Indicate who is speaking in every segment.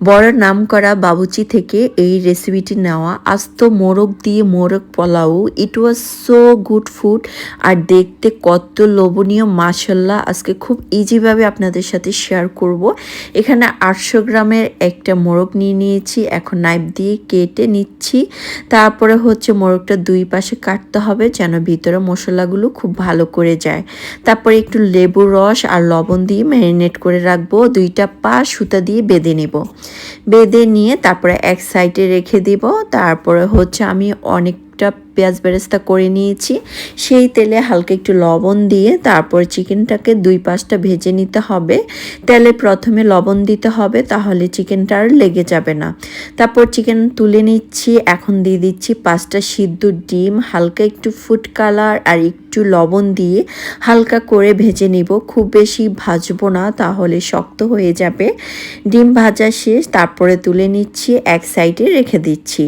Speaker 1: বড় নাম করা বাবুচি থেকে এই রেসিপিটি নেওয়া, আস্ত মোরগ দিয়ে মোরগ pulao it was so good food আর দেখতে কত লোভনীয় মাসাল্লাহ আজকে খুব ইজিভাবে আপনাদের সাথে শেয়ার করব। এখানে আটশো গ্রামের একটা মোরগ নিয়ে নিয়েছি, এখন নাইফ দিয়ে কেটে নিচ্ছি। তারপরে হচ্ছে মোরগটা দুই পাশে কাটতে হবে, যেন ভিতরে মশলাগুলো খুব ভালো করে যায়। তারপরে একটু লেবুর রস আর লবণ দিয়ে ম্যারিনেট করে রাখব, দুইটা পা সুতা দিয়ে বেঁধে নেব। বেঁধে নিয়ে তারপরে এক সাইডে রেখে দিব। তারপরে হচ্ছে আমি অনেকটা পেঁয়াজ বেরেস্তা করে নিয়েছি। সেই তেলে হালকা একটু লবণ দিয়ে তারপর চিকেনটাকে দুই পাশটা ভেজে নিতে হবে। তেলে প্রথমে লবণ দিতে হবে, তাহলে চিকেনটা আর লেগে যাবে না। তারপর চিকেন তুলে নিচ্ছি, এখন দিয়ে দিচ্ছি পাঁচটা সিদ্ধ ডিম, হালকা একটু ফুড কালার আর একটু লবণ দিয়ে হালকা করে ভেজে নিব। খুব বেশি ভাজবো না, তাহলে শক্ত হয়ে যাবে। ডিম ভাজা শেষ, তারপরে তুলে নিচ্ছি, এক সাইডে রেখে দিচ্ছি।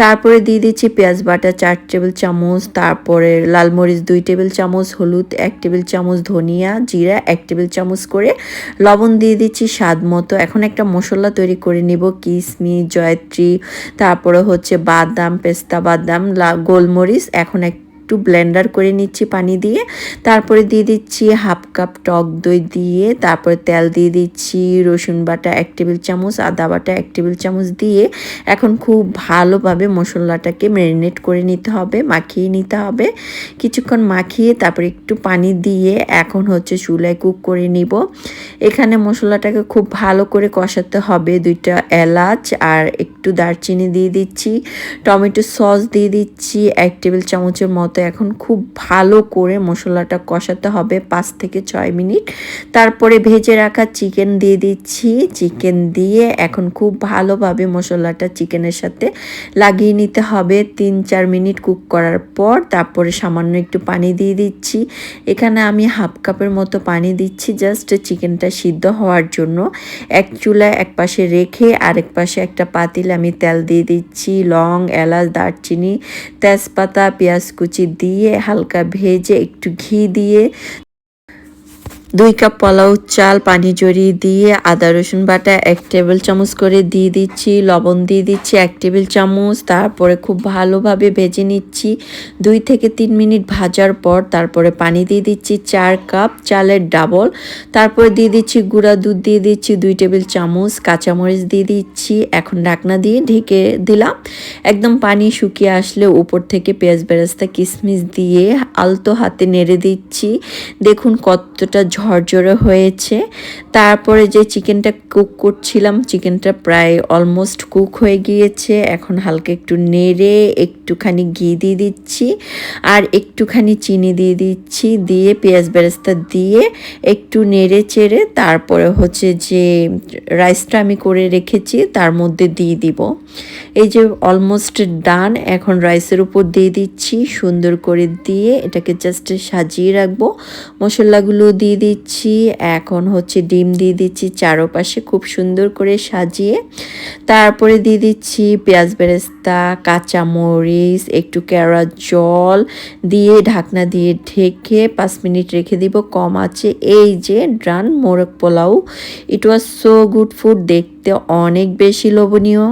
Speaker 1: তারপরে দিয়ে দিচ্ছি পেঁয়াজ বাটা চার টেবিল চামচ, তারপরে লাল মরিচ দুই টেবিল চামচ, হলুদ এক টেবিল চামচ, ধনিয়া জিরা এক টেবিল চামচ করে লবণ দিয়ে দিচ্ছি স্বাদ মতো। এখন একটা মশলা তৈরি করে নিব কিশমিশ জয়ত্রী, তারপরে হচ্ছে বাদাম, পেস্তা বাদাম গোলমরিচ, এখন এক একটু ব্লেন্ডার করে নিচ্ছি পানি দিয়ে। তারপরে দিয়ে দিচ্ছি হাফ কাপ টক দই দিয়ে, তারপরে তেল দিয়ে দিচ্ছি রসুন বাটা এক টেবিল চামচ, আদা বাটা এক টেবিল চামচ দিয়ে। এখন খুব ভালোভাবে মশলাটাকে ম্যারিনেট করে নিতে হবে, মাখিয়ে নিতে হবে। কিছুক্ষণ মাখিয়ে তারপরে একটু পানি দিয়ে এখন হচ্ছে চুলায় কুক করে নিব। এখানে মশলাটাকে খুব ভালো করে কষাতে হবে, দুইটা এলাচ আর একটু দারচিনি দিয়ে দিচ্ছি। টমেটো সস দিয়ে দিচ্ছি, এক টেবিল চামচের মতো মতো এখন খুব ভালো করে মশলাটা কষাতে হবে পাঁচ থেকে ছয় মিনিট। তারপরে ভেজে রাখা চিকেন দিয়ে দিচ্ছি। চিকেন দিয়ে এখন খুব ভালোভাবে মশলাটা চিকেনের সাথে লাগিয়ে নিতে হবে। তিন চার মিনিট কুক করার পর তারপরে সামান্য একটু পানি দিয়ে দিচ্ছি। এখানে আমি হাফ কাপের মতো পানি দিচ্ছি জাস্ট চিকেনটা সিদ্ধ হওয়ার জন্য। এক চুলায় এক পাশে রেখে আরেক পাশে একটা পাতিল আমি তেল দিয়ে দিচ্ছি। লং, এলাচ, দারচিনি, তেজপাতা, পেঁয়াজ কুচি দিয়ে হালকা ভেজে একটু ঘি দিয়ে দুই কাপ পোলাও, চাল, পানি জড়িয়ে দিয়ে আদা, রসুন বাটা, এক টেবিল চামচ করে দিয়ে দিচ্ছি, লবণ দিয়ে দিচ্ছি, এক টেবিল চামচ। তারপরে খুব ভালোভাবে ভেজে নিচ্ছি। দুই থেকে তিন মিনিট ভাজার পর তারপরে পানি দিয়ে দিচ্ছি চার কাপ চালের ডাবল। তারপরে দিয়ে দিচ্ছি গুঁড়া দুধ, দিয়ে দিচ্ছি দুই টেবিল চামচ কাঁচামরিচ দিয়ে দিচ্ছি। এখন ঢাকনা দিয়ে ঢেকে দিলাম। একদম পানি শুকিয়ে আসলে উপর থেকে পেঁয়াজ বেরাস্তা কিশমিশ দিয়ে আলতো হাতে নেড়ে দিচ্ছি। দেখুন কতটা ঝরঝরে হয়েছে। তারপরে যে চিকেনটা কুক করছিলাম চিকেনটা প্রায় অলমোস্ট কুক হয়ে গিয়েছে। এখন হালকা একটু নেড়ে একটুখানি ঘি দিয়ে দিচ্ছি আর একটুখানি চিনি দিয়ে দিচ্ছি। দিয়ে পেঁয়াজ বেরেস্তা দিয়ে একটু নেড়ে চেড়ে তারপরে হচ্ছে যে রাইসটা আমি করে রেখেছি, তার মধ্যে দিয়ে দিব। এই যে অলমোস্ট ডান এখন রাইসের উপর দিয়ে দিচ্ছি। সুন্দর করে দিয়ে এটাকে জাস্ট সাজিয়ে রাখব। মশলাগুলো দিয়ে দিচ্ছি। এখন হচ্ছে ডিম দিয়ে দিচ্ছি চারোপাশে খুব সুন্দর করে সাজিয়ে। তারপরে দিয়ে দিচ্ছি পেঁয়াজ বেরেস্তা কাঁচা মরিচ একটু কেওড়া জল দিয়ে ঢাকনা দিয়ে ঢেকে পাঁচ মিনিট রেখে দিব। কম আছে এই যে ড্রান মোরগ pulao. It was so good food দেখতে অনেক বেশি লোভনীয়।